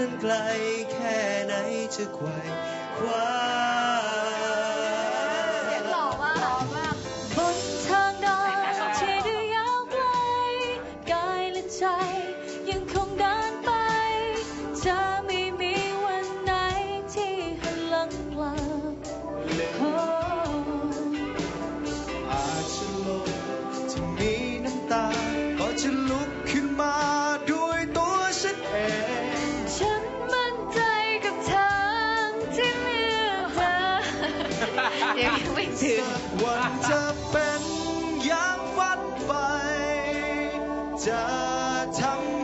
นั้นไกลแค่ไหนจะไขว่คว้า ยวยังไม่ถึง วันจะเป็นอย่างฝันไปจะทำ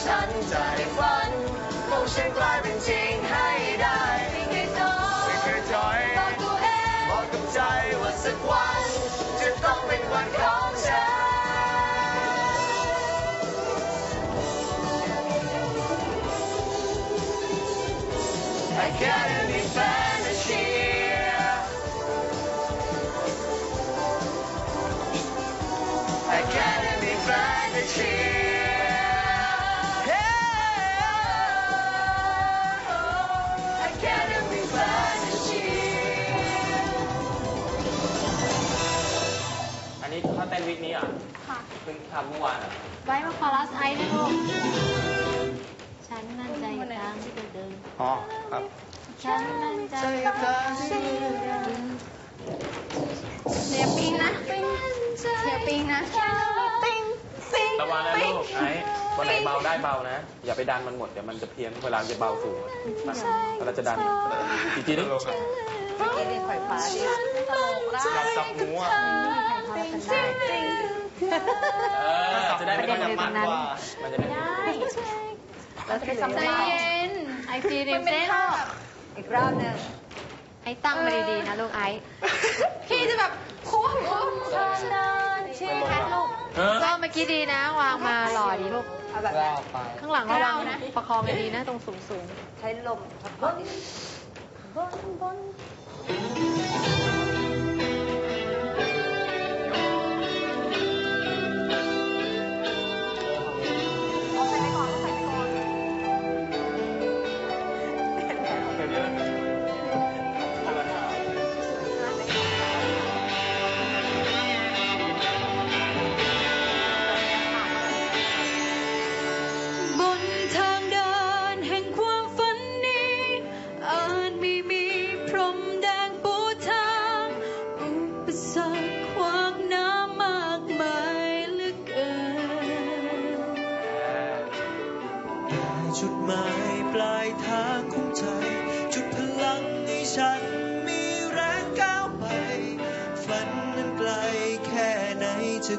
คนอย่างฉันใจฝันมองฉันกลายเป็นจริงให้ได้ไม่เคยท้อไม่เคยถอยบอกตัวเองบอกกับใจว่าสักวันจะต้องเป็นวันของฉัน Academy Fantasy เขาเต้นวิกนี้เหรอะค่ะเพิ่งทำเมื่อวานเหรอะไว้มาคอรัสไอซ์นะลูก ฉันมั่นใจกับทางที่จะเดินอ๋อครับ ฉันมั่นใจใจกับทางที่เสียปิงนะเสียปิงนะปิงปิงระวังนะลูกไอ้วันไหนเบาได้เบานะ อย่าไปดันมันหมดเดี๋ยวมันจะเพี้ยนเวลาจะเบาสูงเวลาจะดันจีจีนี่ กินเรียนไขว่คว้าดิตลกได้หลับสับหมูอะเออจะได้ไม่ต้องยำมันกว่ามันจะได้เราจะใจเย็นไอซีริมเส้นอีกรอบหนึ่งไอตั้งมาดีๆนะลูกไอพี่จะแบบคุ้มคุ้มแพทลูกก็เมื่อกี้ดีนะ วางมาหล่อดีลูกข้างหลังระวังนะ ประคองดีนะ ตรงสูงสูงใช้ลม พัด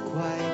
า